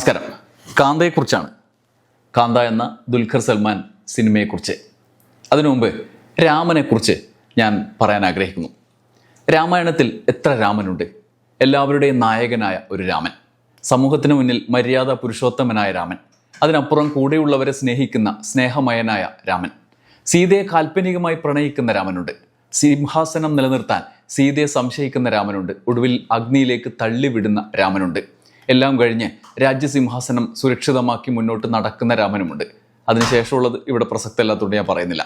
നമസ്കാരം. കാന്തയെക്കുറിച്ചാണ്. കാന്ത എന്ന ദുൽഖർ സൽമാൻ സിനിമയെക്കുറിച്ച്. അതിനുമുമ്പ് രാമനെക്കുറിച്ച് ഞാൻ പറയാൻ ആഗ്രഹിക്കുന്നു. രാമായണത്തിൽ എത്ര രാമനുണ്ട്? എല്ലാവരുടെയും നായകനായ ഒരു രാമൻ. സമൂഹത്തിന് മുന്നിൽ മര്യാദ പുരുഷോത്തമനായ രാമൻ. അതിനപ്പുറം കൂടെയുള്ളവരെ സ്നേഹിക്കുന്ന സ്നേഹമയനായ രാമൻ. സീതയെ കാൽപ്പനികമായി പ്രണയിക്കുന്ന രാമനുണ്ട്. സിംഹാസനം നിലനിർത്താൻ സീതയെ സംശയിക്കുന്ന രാമനുണ്ട്. ഒടുവിൽ അഗ്നിയിലേക്ക് തള്ളിവിടുന്ന രാമനുണ്ട്. എല്ലാം കഴിഞ്ഞ് രാജ്യസിംഹാസനം സുരക്ഷിതമാക്കി മുന്നോട്ട് നടക്കുന്ന രാമനുമുണ്ട്. അതിനുശേഷമുള്ളത് ഇവിടെ പ്രസക്തമല്ലാത്തതുകൊണ്ട് ഞാൻ പറയുന്നില്ല.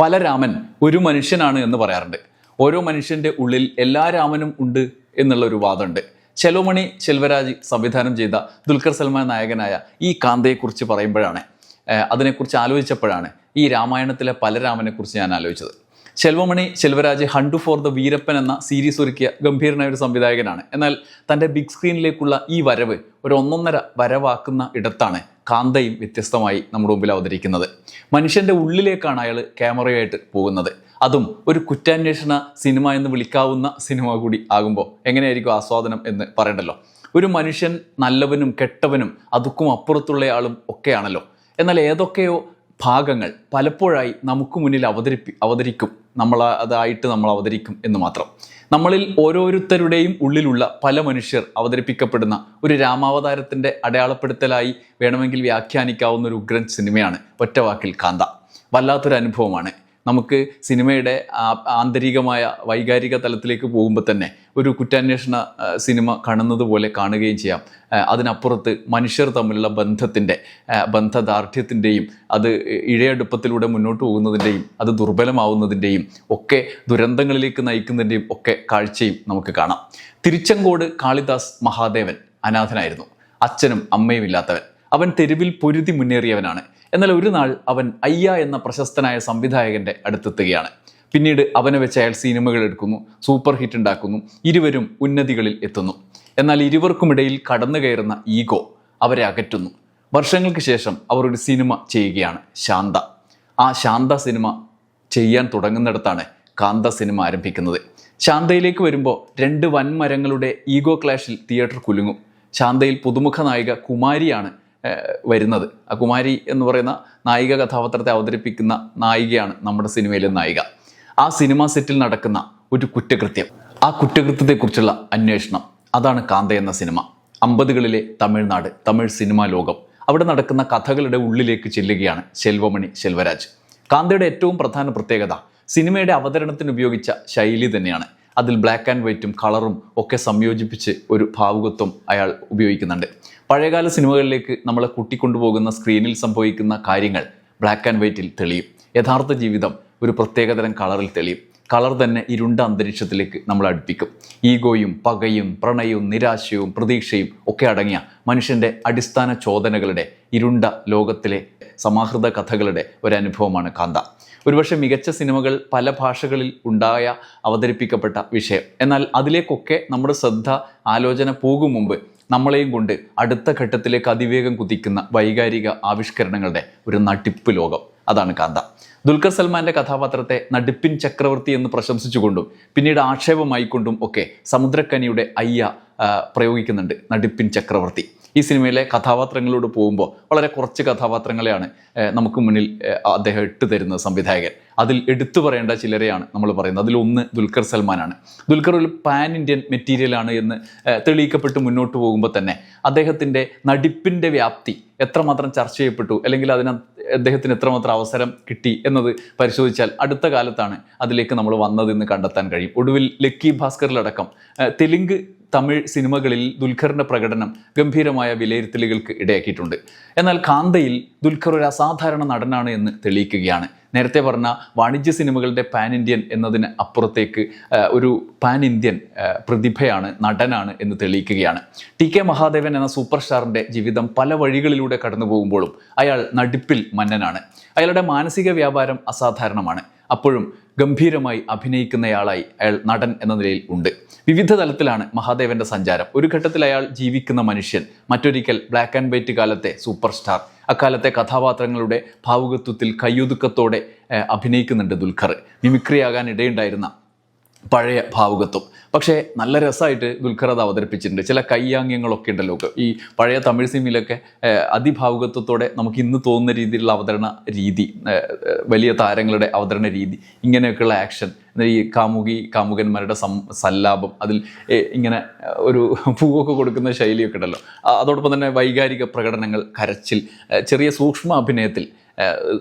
പല രാമൻ ഒരു മനുഷ്യനാണ് എന്ന് പറയാറുണ്ട്. ഓരോ മനുഷ്യന്റെ ഉള്ളിൽ എല്ലാ രാമനും ഉണ്ട് എന്നുള്ള ഒരു വാദമുണ്ട്. ചെലോമണി ശെൽവരാജ് സംവിധാനം ചെയ്ത ദുൽഖർ സൽമാൻ നായകനായ ഈ കാന്തയെക്കുറിച്ച് പറയുമ്പോഴാണ് അതിനെക്കുറിച്ച് ആലോചിച്ചപ്പോഴാണ് ഈ രാമായണത്തിലെ പല രാമനെക്കുറിച്ച് ഞാൻ ആലോചിച്ചത്. Selvamani Selvaraj hunt for the Veerappan എന്ന സീരീസ് ഒരുക്കിയ ഗംഭീരനായ ഒരു സംവിധായകനാണ്. എന്നാൽ തന്റെ ബിഗ് സ്ക്രീനിലേക്കുള്ള ഈ വരവ് ഒരു ഒന്നൊന്നര വരവാക്കുന്ന ഇടത്താണ് കാന്തയും വ്യത്യസ്തമായി നമ്മുടെ മുമ്പിൽ അവതരിക്കുന്നത്. മനുഷ്യന്റെ ഉള്ളിലേക്കാണ് അയാൾ ക്യാമറയായിട്ട് പോകുന്നത്. അതും ഒരു കുറ്റാന്വേഷണ സിനിമ എന്ന് വിളിക്കാവുന്ന സിനിമ കൂടി ആകുമ്പോൾ എങ്ങനെയായിരിക്കും ആസ്വാദനം എന്ന് പറയണ്ടല്ലോ. ഒരു മനുഷ്യൻ നല്ലവനും കെട്ടവനും അതുക്കും അപ്പുറത്തുള്ളയാളും ഒക്കെയാണല്ലോ. എന്നാൽ ഏതൊക്കെയോ ഭാഗങ്ങൾ പലപ്പോഴായി നമുക്ക് മുന്നിൽ അവതരിപ്പി അവതരിക്കും. നമ്മൾ അതായിട്ട് നമ്മൾ അവതരിക്കും എന്ന് മാത്രം. നമ്മളിൽ ഓരോരുത്തരുടെയും ഉള്ളിലുള്ള പല മനുഷ്യർ അവതരിപ്പിക്കപ്പെടുന്ന ഒരു രാമാവതാരത്തിന്റെ അടയാളപ്പെടുത്തലായി വേണമെങ്കിൽ വ്യാഖ്യാനിക്കാവുന്ന ഒരു ഉഗ്രൻ സിനിമയാണ് ഒറ്റവാക്കിൽ കാന്ത. വല്ലാത്തൊരു അനുഭവമാണ് നമുക്ക് സിനിമയുടെ ആന്തരികമായ വൈകാരിക തലത്തിലേക്ക് പോകുമ്പോൾ തന്നെ ഒരു കുറ്റാന്വേഷണ സിനിമ കാണുന്നത് പോലെ കാണുകയും ചെയ്യാം. അതിനപ്പുറത്ത് മനുഷ്യർ തമ്മിലുള്ള ബന്ധത്തിന്റെ ബന്ധദാർഢ്യത്തിന്റെയും അത് ഇഴയടുപ്പത്തിലൂടെ മുന്നോട്ട് പോകുന്നതിന്റെയും അത് ദുർബലമാവുന്നതിന്റെയും ഒക്കെ ദുരന്തങ്ങളിലേക്ക് നയിക്കുന്നതിന്റെയും ഒക്കെ കാഴ്ചയും നമുക്ക് കാണാം. തിരിച്ചങ്കോട് കാളിദാസ് മഹാദേവൻ അനാഥനായിരുന്നു. അച്ഛനും അമ്മയും ഇല്ലാത്തവൻ അവൻ തെരുവിൽ പൊരുതി മുന്നേറിയവനാണ്. എന്നാൽ ഒരു നാൾ അവൻ അയ്യ എന്ന പ്രശസ്തനായ സംവിധായകന്റെ അടുത്തെത്തുകയാണ്. പിന്നീട് അവനെ വെച്ച് അയാൾ സിനിമകൾ എടുക്കുന്നു സൂപ്പർ ഹിറ്റ് ഉണ്ടാക്കുന്നു ഇരുവരും ഉന്നതികളിൽ എത്തുന്നു. എന്നാൽ ഇരുവർക്കുമിടയിൽ കടന്നു കയറുന്ന ഈഗോ അവരെ അകറ്റുന്നു. വർഷങ്ങൾക്ക് ശേഷം അവർ ഒരു സിനിമ ചെയ്യുകയാണ് ശാന്ത. ആ ശാന്ത സിനിമ ചെയ്യാൻ തുടങ്ങുന്നിടത്താണ് കാന്ത സിനിമ ആരംഭിക്കുന്നത്. ശാന്തയിലേക്ക് വരുമ്പോൾ രണ്ട് വൻമരങ്ങളുടെ ഈഗോ ക്ലാഷിൽ തിയേറ്റർ കുലുങ്ങും. ശാന്തയിൽ പുതുമുഖ നായിക കുമാരിയാണ് വരുന്നത്. കുമാരി എന്ന് പറയുന്ന നായിക കഥാപാത്രത്തെ അവതരിപ്പിക്കുന്ന നായികയാണ് നമ്മുടെ സിനിമയിലെ നായിക. ആ സിനിമ സെറ്റിൽ നടക്കുന്ന ഒരു കുറ്റകൃത്യം. ആ കുറ്റകൃത്യത്തെക്കുറിച്ചുള്ള അന്വേഷണം. അതാണ് കാന്ത എന്ന സിനിമ. അമ്പതുകളിലെ തമിഴ്നാട് തമിഴ് സിനിമാ ലോകം. അവിടെ നടക്കുന്ന കഥകളുടെ ഉള്ളിലേക്ക് ചെല്ലുകയാണ് ശെൽവമണി ശെൽവരാജ്. കാന്തയുടെ ഏറ്റവും പ്രധാന പ്രത്യേകത സിനിമയുടെ അവതരണത്തിന് ഉപയോഗിച്ച ശൈലി തന്നെയാണ്. അതിൽ ബ്ലാക്ക് ആൻഡ് വൈറ്റും കളറും ഒക്കെ സംയോജിപ്പിച്ച് ഒരു ഭാവുകത്വം അയാൾ ഉപയോഗിക്കുന്നുണ്ട്. പഴയകാല സിനിമകളിലേക്ക് നമ്മളെ കൂട്ടിക്കൊണ്ടുപോകുന്ന സ്ക്രീനിൽ സംഭവിക്കുന്ന കാര്യങ്ങൾ ബ്ലാക്ക് ആൻഡ് വൈറ്റിൽ തെളിയും. യഥാർത്ഥ ജീവിതം ഒരു പ്രത്യേകതരം കളറിൽ തെളിയും. കളർ തന്നെ ഇരുണ്ട അന്തരീക്ഷത്തിലേക്ക് നമ്മൾ അടുപ്പിക്കും. ഈഗോയും പകയും പ്രണയവും നിരാശയും പ്രതീക്ഷയും ഒക്കെ അടങ്ങിയ മനുഷ്യന്റെ അടിസ്ഥാന ചോദനകളുടെ ഇരുണ്ട ലോകത്തിലെ സമാഹൃത കഥകളുടെ ഒരു അനുഭവമാണ് കാന്ത. ഒരുപക്ഷെ മികച്ച സിനിമകൾ പല ഭാഷകളിൽ ഉണ്ടായ അവതരിപ്പിക്കപ്പെട്ട വിഷയം. എന്നാൽ അതിലേക്കൊക്കെ നമ്മുടെ ശ്രദ്ധ ആലോചന പോകും മുമ്പ് നമ്മളെയും കൊണ്ട് അടുത്ത ഘട്ടത്തിലേക്ക് അതിവേഗം കുതിക്കുന്ന വൈകാരിക ആവിഷ്കരണങ്ങളുടെ ഒരു നട്ടിപ്പ് ലോകം. അതാണ് കാന്ത. ദുൽഖർ സൽമാന്റെ കഥാപാത്രത്തെ നടിപ്പിൻ ചക്രവർത്തി എന്ന് പ്രശംസിച്ചുകൊണ്ടും പിന്നീട് ആക്ഷേപമായിക്കൊണ്ടും ഒക്കെ സമുദ്രക്കനിയുടെ അയ്യ പ്രയോഗിക്കുന്നുണ്ട് നടിപ്പിൻ ചക്രവർത്തി. ഈ സിനിമയിലെ കഥാപാത്രങ്ങളോട് പോകുമ്പോൾ വളരെ കുറച്ച് കഥാപാത്രങ്ങളെയാണ് നമുക്ക് മുന്നിൽ അദ്ദേഹം ഇട്ട് തരുന്നത് സംവിധായകൻ. അതിൽ എടുത്തു പറയേണ്ട ചിലരെയാണ് നമ്മൾ പറയുന്നത്. അതിലൊന്ന് ദുൽഖർ സൽമാനാണ്. ദുൽഖർ ഒരു പാൻ ഇന്ത്യൻ മെറ്റീരിയലാണ് എന്ന് തെളിയിക്കപ്പെട്ട് മുന്നോട്ട് പോകുമ്പോൾ തന്നെ അദ്ദേഹത്തിന്റെ നടിപ്പിന്റെ വ്യാപ്തി എത്രമാത്രം ചർച്ച ചെയ്യപ്പെട്ടു അല്ലെങ്കിൽ അതിന് അദ്ദേഹത്തിന് എത്രമാത്രം അവസരം കിട്ടി എന്നത് പരിശോധിച്ചാൽ അടുത്ത കാലത്താണ് അതിലേക്ക് നമ്മൾ വന്നതെന്ന് കണ്ടെത്താൻ കഴിയും. ഒടുവിൽ ലക്കി ഭാസ്കറിലടക്കം തെലുങ്ക് തമിഴ് സിനിമകളിൽ ദുൽഖറിന്റെ പ്രകടനം ഗംഭീരമായ വിലയിരുത്തലുകൾക്ക് ഇടയാക്കിയിട്ടുണ്ട്. എന്നാൽ കാന്തയിൽ ദുൽഖർ ഒരു അസാധാരണ നടനാണ് എന്ന് തെളിയിക്കുകയാണ്. നേരത്തെ പറഞ്ഞ വാണിജ്യ സിനിമകളുടെ പാൻ ഇന്ത്യൻ എന്നതിന് അപ്പുറത്തേക്ക് ഒരു പാൻ ഇന്ത്യൻ പ്രതിഭയാണ് നടനാണ് എന്ന് തെളിയിക്കുകയാണ്. ടി കെ മഹാദേവൻ എന്ന സൂപ്പർ സ്റ്റാറിന്റെ ജീവിതം പല വഴികളിലൂടെ കടന്നു പോകുമ്പോഴും അയാൾ നടിപ്പിൽ മന്നനാണ്. അയാളുടെ മാനസിക വ്യാപാരം അസാധാരണമാണ്. അപ്പോഴും ഗംഭീരമായി അഭിനയിക്കുന്നയാളായി അയാൾ നടൻ എന്ന നിലയിൽ ഉണ്ട്. വിവിധ തലത്തിലാണ് മഹാദേവന്റെ സഞ്ചാരം. ഒരു ഘട്ടത്തിൽ അയാൾ ജീവിക്കുന്ന മനുഷ്യൻ മറ്റൊരിക്കൽ ബ്ലാക്ക് ആൻഡ് വൈറ്റ് കാലത്തെ സൂപ്പർ സ്റ്റാർ അക്കാലത്തെ കഥാപാത്രങ്ങളുടെ ഭാവുകത്വത്തിൽ കയ്യൊതുക്കത്തോടെ അഭിനയിക്കുന്നുണ്ട് ദുൽഖർ. മിമിക്രിയാകാൻ ഇടയുണ്ടായിരുന്ന പഴയ ഭാവുകത്വം. പക്ഷേ നല്ല രസമായിട്ട് ദുൽഖർ അത് അവതരിപ്പിച്ചിട്ടുണ്ട്. ചില കയ്യാംഗ്യങ്ങളൊക്കെ ഉണ്ടല്ലോ. ഈ പഴയ തമിഴ് സിനിമയിലൊക്കെ അതിഭാവുകത്വത്തോടെ നമുക്ക് ഇന്ന് തോന്നുന്ന രീതിയിലുള്ള അവതരണ രീതി വലിയ താരങ്ങളുടെ അവതരണ രീതി ഇങ്ങനെയൊക്കെയുള്ള ആക്ഷൻ ഈ കാമുകി കാമുകന്മാരുടെ സം സല്ലാപം അതിൽ ഇങ്ങനെ ഒരു പൂവൊക്കെ കൊടുക്കുന്ന ശൈലിയൊക്കെ ഉണ്ടല്ലോ. അതോടൊപ്പം തന്നെ വൈകാരിക പ്രകടനങ്ങൾ കരച്ചിൽ ചെറിയ സൂക്ഷ്മ അഭിനയത്തിൽ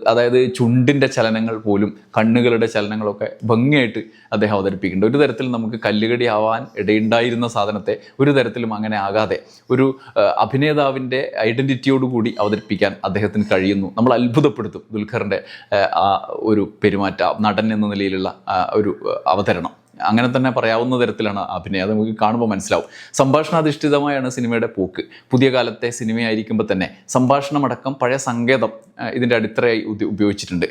അതായത് ചുണ്ടിന്റെ ചലനങ്ങൾ പോലും കണ്ണുകളുടെ ചലനങ്ങളൊക്കെ ഭംഗിയായിട്ട് അദ്ദേഹം അവതരിപ്പിക്കുന്നുണ്ട്. ഒരു തരത്തിൽ നമുക്ക് കല്ലുകടി ആവാൻ ഇടയുണ്ടായിരുന്ന സാധനത്തെ ഒരു തരത്തിലും അങ്ങനെ ആകാതെ ഒരു അഭിനേതാവിന്റെ ഐഡന്റിറ്റിയോടുകൂടി അവതരിപ്പിക്കാൻ അദ്ദേഹത്തിന് കഴിയുന്നു. നമ്മൾ അത്ഭുതപ്പെടുത്തും ദുൽഖറിന്റെ ഒരു പെരുമാറ്റ നടൻ എന്ന നിലയിലുള്ള ഒരു അവതരണം. അങ്ങനെ തന്നെ പറയാവുന്ന തരത്തിലാണ് അഭിനയം അത് നമുക്ക് കാണുമ്പോൾ മനസ്സിലാവും. സംഭാഷണാധിഷ്ഠിതമായാണ് സിനിമയുടെ പോക്ക്. പുതിയ കാലത്തെ സിനിമയായിരിക്കുമ്പോൾ തന്നെ സംഭാഷണമടക്കം പഴയ സങ്കേതം ഇതിന്റെ അടിത്തറയായി ഉപയോഗിച്ചിട്ടുണ്ട്.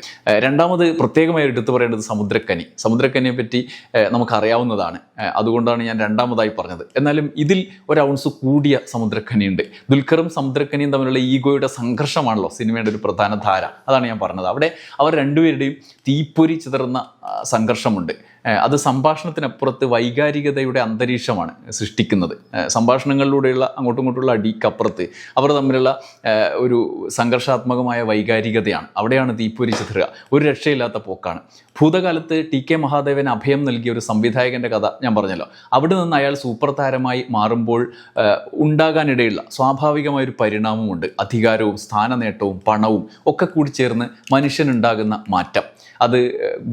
രണ്ടാമത് പ്രത്യേകമായി എടുത്തു പറയേണ്ടത് സമുദ്രക്കനി. സമുദ്രക്കനിയെ പറ്റി നമുക്കറിയാവുന്നതാണ്. അതുകൊണ്ടാണ് ഞാൻ രണ്ടാമതായി പറഞ്ഞത്. എന്നാലും ഇതിൽ ഒരു ഔൺസ് കൂടിയ സമുദ്രക്കനിയുണ്ട്. ദുൽഖറും സമുദ്രക്കനിയും തമ്മിലുള്ള ഈഗോയുടെ സംഘർഷമാണല്ലോ സിനിമയുടെ ഒരു പ്രധാന ധാര. അതാണ് ഞാൻ പറഞ്ഞത്. അവിടെ അവർ രണ്ടുപേരുടെയും തീപ്പൊരി ചിതറുന്ന സംഘർഷമുണ്ട്. അത് സംഭാഷണത്തിനപ്പുറത്ത് വൈകാരികതയുടെ അന്തരീക്ഷമാണ് സൃഷ്ടിക്കുന്നത്. സംഭാഷണങ്ങളിലൂടെയുള്ള അങ്ങോട്ടും ഇങ്ങോട്ടുള്ള അടിക്കപ്പുറത്ത് അവർ തമ്മിലുള്ള ഒരു സംഘർഷാത്മകമായ വൈകാരികതയാണ്. അവിടെയാണ് തീപ്പൊരി ചിതറുക. ഒരു രക്ഷയില്ലാത്ത പോക്കാണ്. ഭൂതകാലത്ത് ടി കെ മഹാദേവൻ അഭയം നൽകിയ ഒരു സംവിധായകന്റെ കഥ ഞാൻ പറഞ്ഞല്ലോ. അവിടെ നിന്ന് അയാൾ സൂപ്പർ താരമായി മാറുമ്പോൾ ഉണ്ടാകാനിടയുള്ള സ്വാഭാവികമായ ഒരു പരിണാമമുണ്ട്. അധികാരവും സ്ഥാനനേട്ടവും പണവും ഒക്കെ കൂടി ചേർന്ന് മനുഷ്യനുണ്ടാകുന്ന മാറ്റം. അത്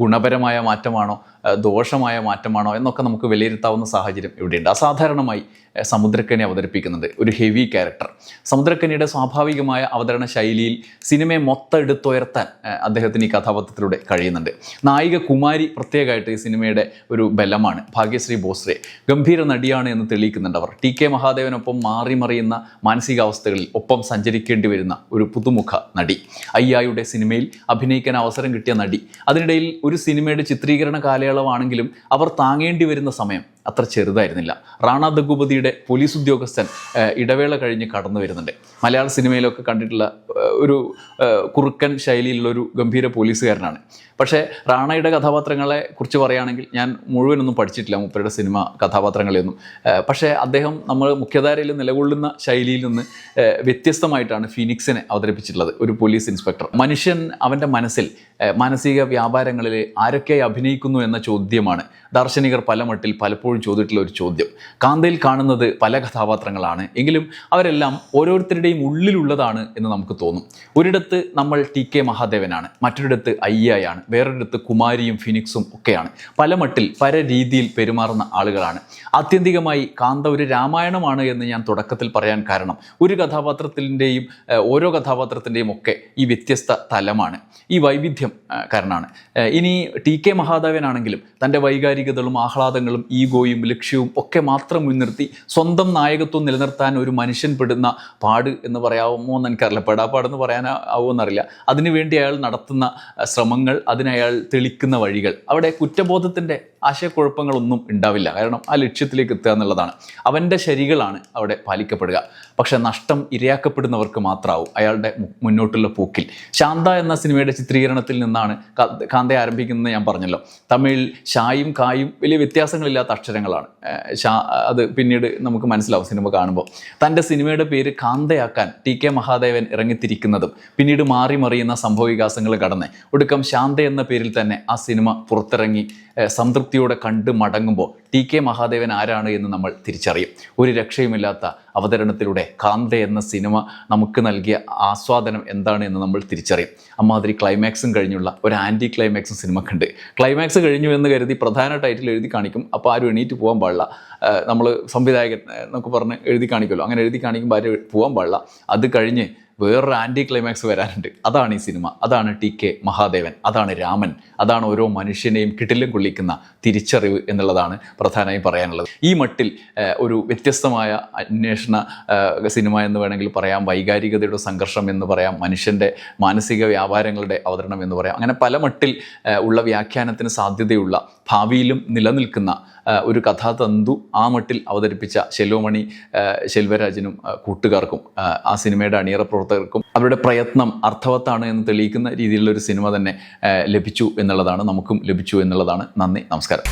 ഗുണപരമായ മാറ്റമാണോ? ദോഷമായ മാറ്റമാണോ എന്നൊക്കെ നമുക്ക് വിലയിരുത്താവുന്ന സാഹചര്യം ഇവിടെയുണ്ട്. അസാധാരണമായി സമുദ്രക്കനെ അവതരിപ്പിക്കുന്നുണ്ട് ഒരു ഹെവി ക്യാരക്ടർ സമുദ്രക്കനിയുടെ സ്വാഭാവികമായ അവതരണ ശൈലിയിൽ സിനിമയെ മൊത്തം എടുത്തുയർത്താൻ അദ്ദേഹത്തിന് ഈ കഥാപാത്രത്തിലൂടെ കഴിയുന്നുണ്ട്. നായിക കുമാരി പ്രത്യേകമായിട്ട് ഈ സിനിമയുടെ ഒരു ബലമാണ്. ഭാഗ്യശ്രീ ബോസ്രെ ഗംഭീര നടിയാണ് എന്ന് തെളിയിക്കുന്നുണ്ട് അവർ. ടി കെ മഹാദേവനൊപ്പം മാറി മറിയുന്ന മാനസികാവസ്ഥകളിൽ ഒപ്പം സഞ്ചരിക്കേണ്ടി വരുന്ന ഒരു പുതുമുഖ നടി. അയ്യായുടെ സിനിമയിൽ അഭിനയിക്കാൻ അവസരം കിട്ടിയ നടി. അതിനിടയിൽ ഒരു സിനിമയുടെ ചിത്രീകരണ കാലയളവാണെങ്കിലും അവർ താങ്ങേണ്ടി വരുന്ന സമയം. അത്ര ചെറുതായിരുന്നില്ല. റാണ ദഗുപതിയുടെ പോലീസ് ഉദ്യോഗസ്ഥൻ ഇടവേള കഴിഞ്ഞ് കടന്നു വരുന്നുണ്ട്. മലയാള സിനിമയിലൊക്കെ കണ്ടിട്ടുള്ള ഒരു കുറുക്കൻ ശൈലിയിലുള്ള ഒരു ഗംഭീര പോലീസുകാരനാണ്. പക്ഷേ റാണയുടെ കഥാപാത്രങ്ങളെ കുറിച്ച് പറയുകയാണെങ്കിൽ ഞാൻ മുഴുവനൊന്നും പഠിച്ചിട്ടില്ല മൂപ്പരുടെ സിനിമ കഥാപാത്രങ്ങളെയൊന്നും. പക്ഷേ അദ്ദേഹം നമ്മൾ മുഖ്യധാരയിൽ നിലകൊള്ളുന്ന ശൈലിയിൽ നിന്ന് വ്യത്യസ്തമായിട്ടാണ് ഫീനിക്സിനെ അവതരിപ്പിച്ചിട്ടുള്ളത് ഒരു പോലീസ് ഇൻസ്പെക്ടർ. മനുഷ്യൻ അവന്റെ മനസ്സിൽ മാനസിക വ്യാപാരങ്ങളിൽ ആരൊക്കെ അഭിനയിക്കുന്നു എന്ന ചോദ്യമാണ് ദാർശനികർ പല മട്ടിൽ പലപ്പോഴും ചോദിച്ചിട്ടുള്ള ഒരു ചോദ്യം. കാന്തയിൽ കാണുന്നത് പല കഥാപാത്രങ്ങളാണ്. എങ്കിലും അവരെല്ലാം ഓരോരുത്തരുടെയും ഉള്ളിലുള്ളതാണ് എന്ന് നമുക്ക് തോന്നും. ഒരിടത്ത് നമ്മൾ ടി കെ മഹാദേവനാണ് മറ്റൊരിടത്ത് അയ്യായാണ് വേറൊരിടത്ത് കുമാരിയും ഫിനിക്സും ഒക്കെയാണ്. പല മട്ടിൽ പല രീതിയിൽ പെരുമാറുന്ന ആളുകളാണ്. ആത്യന്തികമായി കാന്ത ഒരു രാമായണമാണ് എന്ന് ഞാൻ തുടക്കത്തിൽ പറയാൻ കാരണം ഒരു കഥാപാത്രത്തിന്റെയും ഓരോ കഥാപാത്രത്തിന്റെയും ഒക്കെ ഈ വ്യത്യസ്ത തലമാണ്. ഈ വൈവിധ്യം കാരണമാണ് ഇനി ടി കെ മഹാദേവനാണെങ്കിലും തന്റെ വൈകാരികതകളും ആഹ്ലാദങ്ങളും ഈഗോയും ലക്ഷ്യവും ഒക്കെ മാത്രം മുൻനിർത്തി സ്വന്തം നായകത്വം നിലനിർത്താൻ ഒരു മനുഷ്യൻ പെടുന്ന പാട് എന്ന് പറയാമോ എന്ന് എനിക്കറിയില്ല പെടാപ്പാടെന്ന് പറയാനാവുമെന്നറിയില്ല അതിനുവേണ്ടി അയാൾ നടത്തുന്ന ശ്രമങ്ങൾ അതിനയാൾ തെളിക്കുന്ന വഴികൾ. അവിടെ കുറ്റബോധത്തിന്റെ ആശയക്കുഴപ്പങ്ങളൊന്നും ഉണ്ടാവില്ല. കാരണം ആ ലക്ഷ്യത്തിലേക്ക് എത്തുക എന്നുള്ളതാണ്. അവന്റെ ശരികളാണ് അവിടെ പാലിക്കപ്പെടുക. പക്ഷെ നഷ്ടം ഇരയാക്കപ്പെടുന്നവർക്ക് മാത്രമാവും അയാളുടെ മുന്നോട്ടുള്ള പോക്കിൽ. ശാന്ത എന്ന സിനിമയുടെ ചിത്രീകരണത്തിൽ നിന്നാണ് കാന്ത ആരംഭിക്കുന്നത് ഞാൻ പറഞ്ഞല്ലോ. തമിഴിൽ ഷായും കായും വലിയ വ്യത്യാസങ്ങളില്ലാത്ത അക്ഷരങ്ങളാണ്. ഷാ അത് പിന്നീട് നമുക്ക് മനസ്സിലാവും സിനിമ കാണുമ്പോൾ. തന്റെ സിനിമയുടെ പേര് കാന്തയാക്കാൻ ടി കെ മഹാദേവൻ ഇറങ്ങിത്തിരിക്കുന്നതും പിന്നീട് മാറി മറിയുന്ന സംഭവ വികാസങ്ങൾ കടന്ന്. ഒടുക്കം ശാന്ത എന്ന പേരിൽ തന്നെ ആ സിനിമ പുറത്തിറങ്ങി. സംതൃപ്തിയോടെ കണ്ട് മടങ്ങുമ്പോൾ ടി കെ മഹാദേവൻ ആരാണ് എന്ന് നമ്മൾ തിരിച്ചറിയും. ഒരു രക്ഷയുമില്ലാത്ത അവതരണത്തിലൂടെ കാന്ത എന്ന സിനിമ നമുക്ക് നൽകിയ ആസ്വാദനം എന്താണ് എന്ന് നമ്മൾ തിരിച്ചറിയും. അമ്മാതിരി ക്ലൈമാക്സും കഴിഞ്ഞുള്ള ഒരു ആന്റി ക്ലൈമാക്സും സിനിമക്കുണ്ട്. ക്ലൈമാക്സ് കഴിഞ്ഞു എന്ന് കരുതി പ്രധാന ടൈറ്റിൽ എഴുതി കാണിക്കും. അപ്പോൾ ആരും എണീറ്റ് പോകാൻ പാടില്ല. നമ്മൾ സംവിധായകൻ നമുക്ക് പറഞ്ഞ് എഴുതി കാണിക്കുമല്ലോ. അങ്ങനെ എഴുതി കാണിക്കുമ്പോൾ ആരും പോകാൻ പാടില്ല. അത് കഴിഞ്ഞ് വേറൊരു ആന്റി ക്ലൈമാക്സ് വരാനുണ്ട് അതാണ് ഈ സിനിമ അതാണ് ടി കെ മഹാദേവൻ. അതാണ് രാമൻ. അതാണ് ഓരോ മനുഷ്യനെയും കിട്ടിലും കൊള്ളിക്കുന്ന തിരിച്ചറിവ് എന്നുള്ളതാണ് പ്രധാനമായും പറയാനുള്ളത്. ഈ മട്ടിൽ ഒരു വ്യത്യസ്തമായ അന്വേഷണ സിനിമ എന്ന് വേണമെങ്കിൽ പറയാം വൈകാരികതയുടെ സംഘർഷം എന്ന് പറയാം മനുഷ്യന്റെ മാനസിക വ്യാപാരങ്ങളുടെ അവതരണം എന്ന് പറയാം. അങ്ങനെ പല മട്ടിൽ ഉള്ള വ്യാഖ്യാനത്തിന് സാധ്യതയുള്ള ഭാവിയിലും നിലനിൽക്കുന്ന ഒരു കഥാതന്തു ആ മട്ടിൽ അവതരിപ്പിച്ച ശെല്വമണി ഏഹ്, ശെൽവരാജനും കൂട്ടുകാർക്കും ആ സിനിമയുടെ അണിയറ പ്രവർത്തകർക്കും അവരുടെ പ്രയത്നം അർത്ഥവത്താണ് എന്ന് തെളിയിക്കുന്ന രീതിയിലുള്ള ഒരു സിനിമ തന്നെ ലഭിച്ചു എന്നുള്ളതാണ് നമുക്കും ലഭിച്ചു എന്നുള്ളതാണ്. നന്ദി നമസ്കാരം.